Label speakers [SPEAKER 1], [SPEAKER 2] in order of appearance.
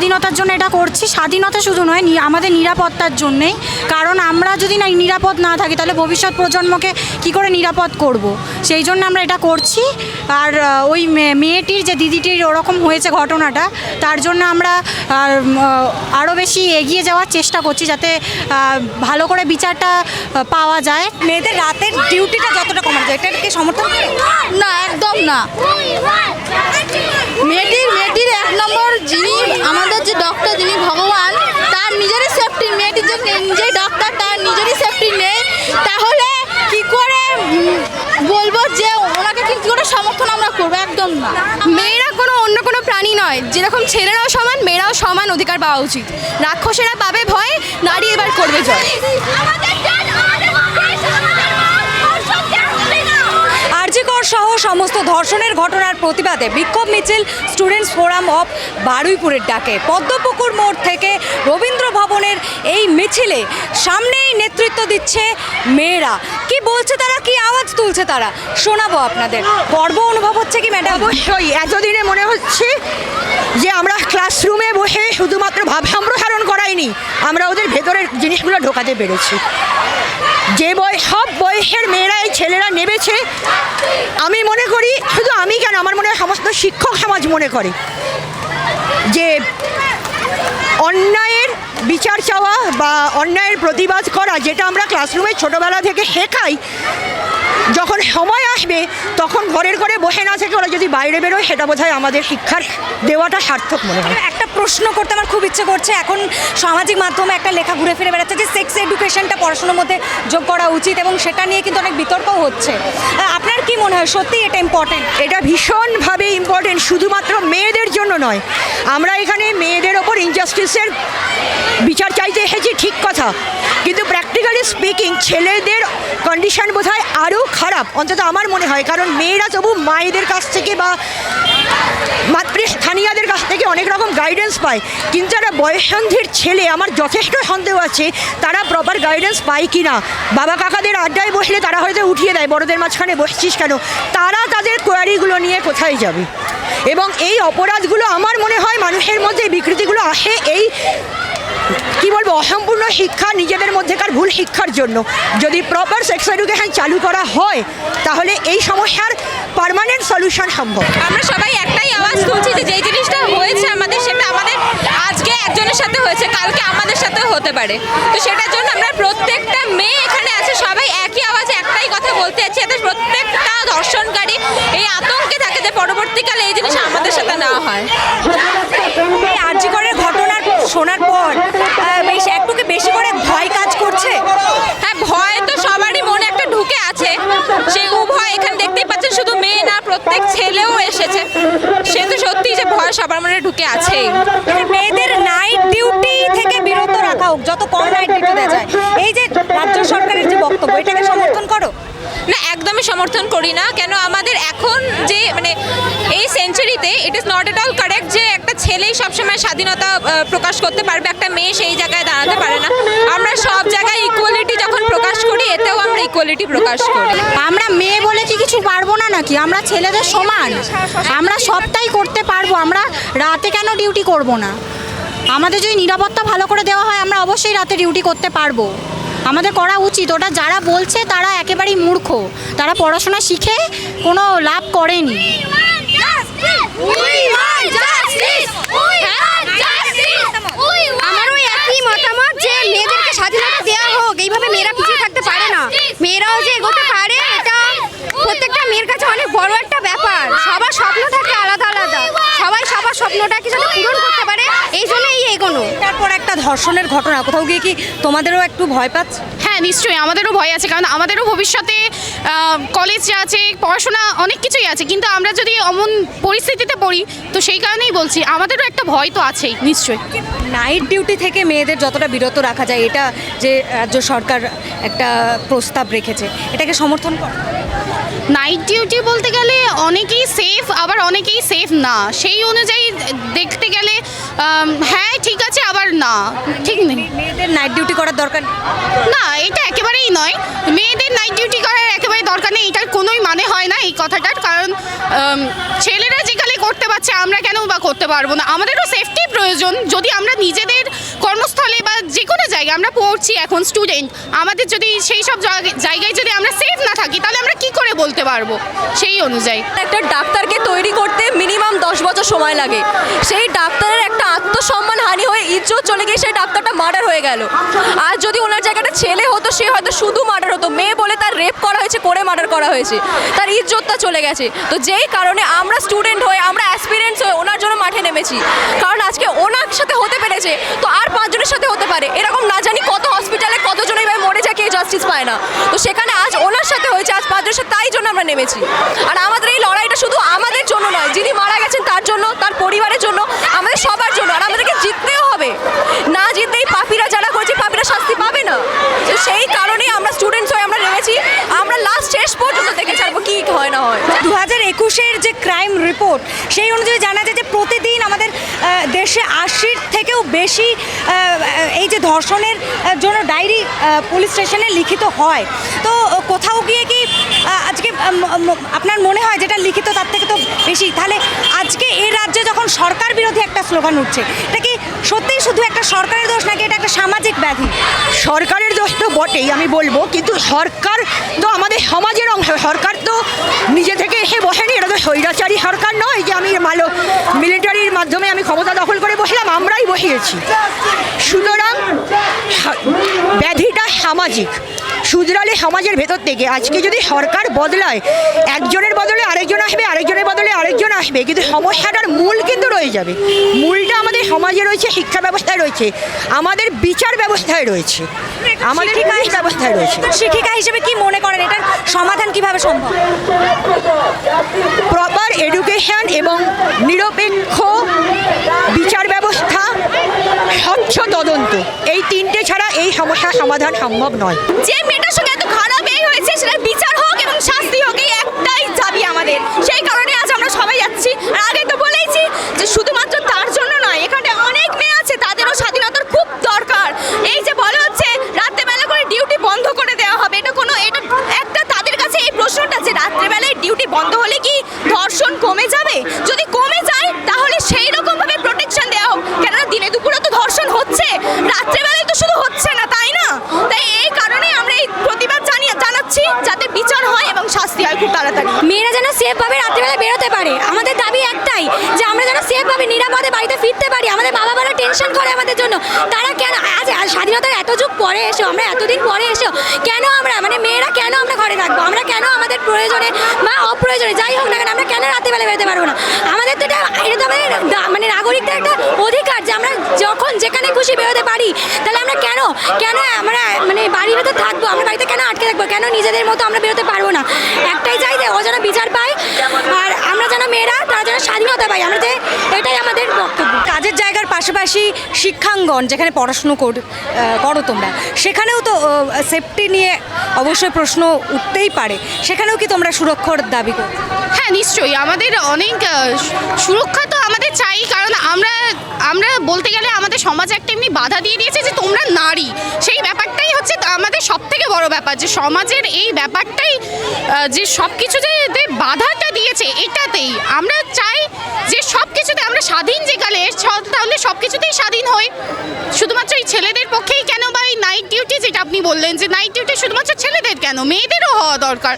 [SPEAKER 1] স্বাধীনতার জন্য এটা করছি। স্বাধীনতা শুধু নয় নি- আমাদের নিরাপত্তার জন্যেই। কারণ আমরা যদি না নিরাপদ না থাকি তাহলে ভবিষ্যৎ প্রজন্মকে কি করে নিরাপদ করব। সেই জন্য আমরা এটা করছি। আর ওই মেয়েটির যে দিদিটির ওরকম হয়েছে ঘটনাটা তার জন্য আমরা আরও বেশি এগিয়ে যাওয়ার চেষ্টা করছি যাতে ভালো করে বিচারটা পাওয়া যায়।
[SPEAKER 2] মেয়েদের রাতের ডিউটিটা যতটা কমানো যায় এটাকে সমর্থন? করে?
[SPEAKER 3] না একদম না। মেয়েটির মেয়েটির এক নম্বর যিনি আমাদের যে ডক্টর যিনি ভগবান তার নিজেরই সেফটি মেয়েটির যে নিজেই ডক্টর তার নিজেরই সেফটি নেই তাহলে কি করে বলব যে ওনাকে কি করে সমর্থন আমরা করব? একদম না।
[SPEAKER 4] মেয়েরা কোনো অন্য কোনো প্রাণী নয়। যেরকম ছেলেরাও সমান মেয়েরাও সমান অধিকার পাওয়া উচিত। রাক্ষসেরা পাবে ভয় নারী এবার করবে জয়।
[SPEAKER 2] সহ সমস্ত ধর্ষণের ঘটনার প্রতিবাদে বিক্ষোভ মিছিল স্টুডেন্টস ফোরাম অফ বারুইপুরের ডাকে। পদ্মপুকুর মোড় থেকে রবীন্দ্র ভবনের এই মিছিলে সামনেই নেতৃত্ব দিচ্ছে মেয়েরা। কি বলছে তারা? কি আওয়াজ তুলছে তারা? শোনাবো আপনাদের। গর্ব অনুভব হচ্ছে কি ম্যাডাম
[SPEAKER 5] অবশ্যই, এতদিনে মনে হচ্ছে যে আমরা ক্লাসরুমে বসে শুধুমাত্র ভাব সম্প্রসারণ করাইনি। আমরা ওদের ভেতরের জিনিসগুলো ঢোকাতে পেরেছি। যে বয়স সব বয়সের মেয়েরা এই ছেলেরা নেমেছে আমি মনে করি, শুধু আমি কেন, আমার মনে হয় সমস্ত শিক্ষক সমাজ মনে করে, যে অন্যায়ের বিচার চাওয়া বা অন্যায়ের প্রতিবাদ করা, যেটা আমরা ক্লাসরুমে ছোটোবেলা থেকে শেখাই, যখন সময় আসবে, তখন ঘরের ঘরে বসে না থেকে ওরা যদি বাইরে বেরোয়, সেটা বোধহয় আমাদের শিক্ষার দেওয়াটা সার্থক মনে হয়।
[SPEAKER 2] প্রশ্ন করতে আমার খুব ইচ্ছে করছে। এখন সামাজিক মাধ্যমে একটা লেখা ঘুরে ফিরে বেড়াচ্ছে যে সেক্স এডুকেশনটা পড়াশোনার মধ্যে যোগ করা উচিত এবং সেটা নিয়ে কিন্তু অনেক বিতর্কও হচ্ছে। আপনার কি মনে হয়, সত্যি এটা ইম্পর্টেন্ট
[SPEAKER 5] এটা ভীষণভাবে ইম্পর্টেন্ট শুধুমাত্র মেয়েদের জন্য নয়। আমরা এখানে মেয়েদের ওপর ইনজাস্টিসের বিচার চাইতে এসেছি, ঠিক কথা। কিন্তু প্র্যাকটিক্যালি স্পিকিং ছেলেদের কন্ডিশন বোধ হয় আরও খারাপ। অন্তত আমার মনে হয়, কারণ মেয়েরা তবু মায়েদের কাছ থেকে বা মাতৃস্থানীয়দের কাছ থেকে অনেক রকম গাইডেন্স পায়। কিন্তু একটা বয়সন্ধির ছেলে, আমার যথেষ্ট সন্দেহ আছে, তারা প্রপার গাইডেন্স পায় কি না বাবা কাকাদের আড্ডায় বসলে তারা হয়তো উঠিয়ে দেয়, বড়দের মাঝখানে বসছিস কেন? তারা তাদের কোয়ারিগুলো নিয়ে কোথায় যাবে? এবং এই অপরাধগুলো আমার মনে হয় মানুষের মধ্যে বিকৃতিগুলো আসে, এই কি বলব অসম্পূর্ণ শিক্ষা নিজেদের মধ্যেকার ভুল শিক্ষার জন্য। যদি প্রপার সেক্স এডুকেশন চালু করা হয় তাহলে এই সমস্যার পার্মানেন্ট সলিউশন সম্ভব।
[SPEAKER 6] আমরা সবাই একটাই আওয়াজ তুলছি যে যেই জিনিসটা হয়েছে আমাদের সেটা আমাদের আজকে একজনের সাথে হয়েছে কালকে আমাদের সাথেও হতে পারে। তো সেটার জন্য আমরা প্রত্যেকটা মেয়ে এখানে আছে সবাই একই আওয়াজে একটাই কথা বলতে যাচ্ছি যাতে প্রত্যেকটা দর্শনকারী এই আতঙ্কে থাকে যে পরবর্তীকালে এই জিনিস আমাদের সাথে না হয়।
[SPEAKER 2] ঘটনার শোনার পর বেশ একটুকে বেশি করে ভয় কাজ করছে?
[SPEAKER 6] হ্যাঁ ভয় তো সবারই মনে একটা ঢুকে আছে। সেই উভয় এখানে দেখতেই পাচ্ছেন শুধু মেয়ে না প্রত্যেক ছেলেও এসেছে। সে তো সত্যি যে ভয় সবার মনে ঢুকে আছেই।
[SPEAKER 2] মেয়েদের নাইট ডিউটি থেকে বিরত রাখা হোক যত কম নাইট ডিউটি দেওয়া যায়। এই যে রাজ্য সরকারের যে বক্তব্য এটাকে সমর্থন করো
[SPEAKER 6] না একদমই সমর্থন করি না। কেন আমাদের এখন যে মানে এই সেঞ্চুরিতে it is not at all correct যে একটা ছেলেই সবসময় স্বাধীনতা প্রকাশ করতে পারবে, একটা মেয়ে সেই জায়গায় দাঁড়াতে পারে না। আমরা সব জায়গায় ইকুয়ালিটি যখন প্রকাশ করি, এতেও আমরা ইকুয়ালিটি প্রকাশ করি।
[SPEAKER 1] আমরা মেয়ে বলে কি কিছু পারব না নাকি? আমরা ছেলেদের সমান। আমরা সবটাই করতে পারব। আমরা রাতে কেন ডিউটি করব না? আমাদের যদি নিরাপত্তা ভালো করে দেওয়া হয়, আমরা অবশ্যই রাতে ডিউটি করতে পারব। আমাদের করা উচিত। ওটা যারা বলছে তারা একেবারেই মূর্খ। তারা পড়াশোনা শিখে কোনো লাভ করেনি।
[SPEAKER 4] যে মেয়েদেরকে স্বাধীনতা দেওয়া হোক, এইভাবে মেয়েরা থাকতে পারে না। মেয়েরাও যে প্রত্যেকটা মেয়ের কাছে অনেক বড় একটা ব্যাপার। সবার স্বপ্ন থাকে আলাদা আলাদা। সবাই সবার যাতে পূরণ করতে পারে এই জন্য এই
[SPEAKER 2] তারপর একটা ধর্ষণের ঘটনা কোথাও গিয়ে কি তোমাদেরও একটু ভয় পাচ্ছে?
[SPEAKER 7] হ্যাঁ নিশ্চয়ই আমাদেরও ভয় আছে কারণ আমাদেরও ভবিষ্যতে কলেজ আছে পড়াশোনা অনেক কিছুই আছে কিন্তু আমরা যদি অমন পরিস্থিতিতে পড়ি তো সেই কারণেই বলছি আমাদেরও একটা ভয় তো আছেই নিশ্চয়ই।
[SPEAKER 2] নাইট ডিউটি থেকে মেয়েদের যতটা বিরত রাখা যায় এটা যে রাজ্য সরকার একটা প্রস্তাব রেখেছে এটাকে সমর্থন করে।
[SPEAKER 7] নাইট ডিউটি বলতে গেলে অনেকেই সেফ না। সেই অনুযায়ী দেখতে গেলে হ্যাঁ ঠিক আছে আবার না। ঠিক নেই।
[SPEAKER 2] মেয়েদের নাইট ডিউটি করার দরকার
[SPEAKER 7] না এটা একেবারেই নয়। মেয়েদের নাইট ডিউটি করার একেবারে দরকার নেই। এটার কোনোই মানে হয় না এই কথাটার। কারণ ছেলেরা করতে পারছে, আমরা কেন বা করতে পারব না? আমাদেরও সেফটি প্রয়োজন। যদি আমরা নিজেদের কর্মস্থলে বা যে কোনো জায়গায় আমরা পড়ছি এখন স্টুডেন্ট আমাদের যদি সেই সব জায়গা- জায়গায় যদি আমরা সেফ না থাকি, তাহলে আমরা কি করে বলতে পারব? সেই অনুযায়ী।
[SPEAKER 6] একটা ডাক্তারকে তৈরি করতে মিনিমাম দশ বছর সময় লাগে। সেই ডাক্তারের একটা আত্মসম্মান হানি হয়ে ইজ্জত চলে গিয়ে সেই ডাক্তারটা মার্ডার হয়ে গেল। আর যদি ওনার জায়গাটা ছেলে হতো, সে হয়তো শুধু মার্ডার হতো। মেয়ে বলে তার রেপ করা হয়েছে, করে মার্ডার করা হয়েছে। তার ইজ্জতটা চলে গেছে। তো যেই কারণে আমরা স্টুডেন্ট হয়ে আমরা অ্যাসপিরেন্টস হয়ে ওনার জন্য মাঠে নেমেছি। কারণ আজকে ওনার সাথে হতে পেরেছে, তো আর পাঁচজনের সাথে হতে পারে। এরকম না জানি কত হসপিটালে কতজন এইভাবে মরে যায়, কেউ জাস্টিস পায় না। তো সেখানে আজ ওনার সাথে হয়েছে, আজ পাঁচজনের সাথে তাই জন্য আমরা নেমেছি। আর আমাদের এই লড়াইটা শুধু আমাদের জন্য নয়, যিনি মারা গেছেন তার জন্য, তার পরিবারের জন্য, আমাদের সবার জন্য আর আমাদেরকে জিততেও হবে না জিততেই পাপীরা যারা করছে পাপীরা শাস্তি পাবে না তো সেই কারণেই আমরা স্টুডেন্টস হয়ে আমরা নেমেছি আমরা লাস্ট শেষ পর্যন্ত দেখে ছাড়বো কি হয় না হয়
[SPEAKER 2] দু হাজার একুশের যে ক্রাইম রিপোর্ট, সেই অনুযায়ী জানা যায় যে প্রতিদিন আমাদের দেশে আশির থেকেও বেশি এই যে ধর্ষণের জন্য ডায়েরি পুলিশ স্টেশনে লিখিত হয়। তো কোথাও গিয়ে কি আজকে আপনার মনে হয় যেটা লিখিত তার থেকে তো বেশি? তাহলে আজকে এই রাজ্যে যখন সরকার বিরোধী একটা স্লোগান উঠছে, এটা কি সত্যিই শুধু একটা সরকারের দোষ নাকি এটা একটা সামাজিক ব্যাধি?
[SPEAKER 5] সরকারের দোষ তো বটেই, আমি বলব, কিন্তু সরকার তো আমাদের সমাজের অংশ সরকার তো নিজে থেকে এসে বসেনি, এটা তো স্বৈরাচারী সরকার নয় যে আমি মালো মিলিটারির মাধ্যমে আমি ক্ষমতা দখল করে বসলাম, আমরাই বসিয়েছি। সুতরাং ব্যাধিটা সামাজিক। শুধরালে সমাজের ভেতর থেকে আজকে যদি সরকার বদলায়, একজনের বদলে আরেকজন আসবে, আরেকজনের বদলে আরেকজন আসবে, কিন্তু সমস্যাটার মূল কিন্তু রয়ে যাবে। মূলটা আমাদের সমাজে রয়েছে, শিক্ষা ব্যবস্থায় রয়েছে, আমাদের বিচার ব্যবস্থায় রয়েছে। আমাদের ন্যায় ব্যবস্থায় রয়েছে।
[SPEAKER 2] শিক্ষিকা হিসেবে কি মনে করেন? এটার সমাধান কীভাবে সম্ভব?
[SPEAKER 5] প্রপার এডুকেশন এবং নিরপেক্ষ বিচার ব্যবস্থা স্বচ্ছ তদন্ত এই তিনটে ছাড়া এই সমস্যার সমাধান সম্ভব নয়।
[SPEAKER 8] যে মেয়েটার সঙ্গে এত খারাপ এই হয়েছে সেটার বিচার হোক এবং শাস্তি হোক এই একটাই চাবি আমাদের সেই কারণে আজ আমরা সবাই যাচ্ছি আর আগে তো বলেইছি যে শুধুমাত্র তার জন্য নয় এখানে অনেক মেয়ে আছে তাদেরও স্বাধীনতার খুব দরকার এই যে বলা হচ্ছে রাত্রেবেলা করে ডিউটি বন্ধ করে দেওয়া হবে এটা কোনো এটা একটা তাদের কাছে এই প্রশ্নটা যে রাত্রেবেলায় ডিউটি বন্ধ হলে কি ধর্ষণ কমে যাবে যদি কমে যায় তাহলে সেই রকম ভাবে প্রোটেকশন দেওয়া হোক কেননা দিনে দুপুরে তো ধর্ষণ হচ্ছে রাত্রেবেলায় তো শুধু হচ্ছে না তাই না তাই এই কারণে আমরা এই প্রতিবাদ জানিয়ে জানাচ্ছি যাতে বিচার হয় এবং শাস্তি হয় খুব তাড়াতাড়ি
[SPEAKER 4] মেয়েরা যেন সেফভাবে রাত্রিবেলা বেরোতে পারে আমাদের দাবি একটাই যে আমরা যেন সেফভাবে নিরাপদে বাড়িতে ফিরতে পারি আমাদের বাবা মারা টেনশন করে আমাদের জন্য তারা কেন আজ আজ স্বাধীনতার যুগ পরে এসেও আমরা এতদিন পরে এসেও কেন আমরা মানে মেয়েরা কেন আমরা ঘরে থাকব? আমরা কেন আমাদের প্রয়োজনে বা অপ্রয়োজনে, যাই হোক না কেন, আমরা কেন রাতেবেলা বেরোতে পারব না? আমাদের তো এটা এটা তো আমাদের মানে নাগরিকদের একটা অধিকার যে আমরা যখন যেখানে খুশি বেরোতে পারি। তাহলে আমরা কেন? কেন আমরা মানে বাড়ির ভেতর থাকব? আমরা বাড়িতে কেন আটকে থাকব? কেন নিজেদের মতো আমরা বেরোতে পারব না? একটাই চাই যে ও যেন বিচার পায়। আর আমরা যেন মেয়েরা তারা যেন স্বাধীনতা পাই আমরা যে এটাই আমাদের বক্তব্য।
[SPEAKER 2] কাজের জায়গার পাশাপাশি শিক্ষাঙ্গন যেখানে পড়াশুনো কর করো তোমরা সেখানেও তো সেফটি নিয়ে অবশ্যই প্রশ্ন উঠতেই পারে। সেখানেও কি তোমরা সুরক্ষার দাবি করো?
[SPEAKER 7] হ্যাঁ নিশ্চয়ই। আমাদের অনেক সুরক্ষা তো আমাদের চাই কারণ আমরা আমরা বলতে গেলে আমাদের সমাজ একটা এমনি বাধা দিয়ে দিয়েছে যে তোমরা নারী। সেই ব্যাপারটাই হচ্ছে আমাদের সব থেকে বড় ব্যাপার, যে সমাজের এই ব্যাপারটাই যে সব কিছু যে বাধাটা দিয়েছে এটাতেই। আমরা চাই যে সব কিছুতে আমরা স্বাধীন যেকালে তাহলে সব কিছুতেই স্বাধীন হই। শুধুমাত্র এই ছেলেদের পক্ষেই কেন বা এই নাইট ডিউটি যেটা আপনি বললেন, যে নাইট ডিউটি শুধুমাত্র ছেলেদের কেন? মেয়েদেরও হওয়া দরকার।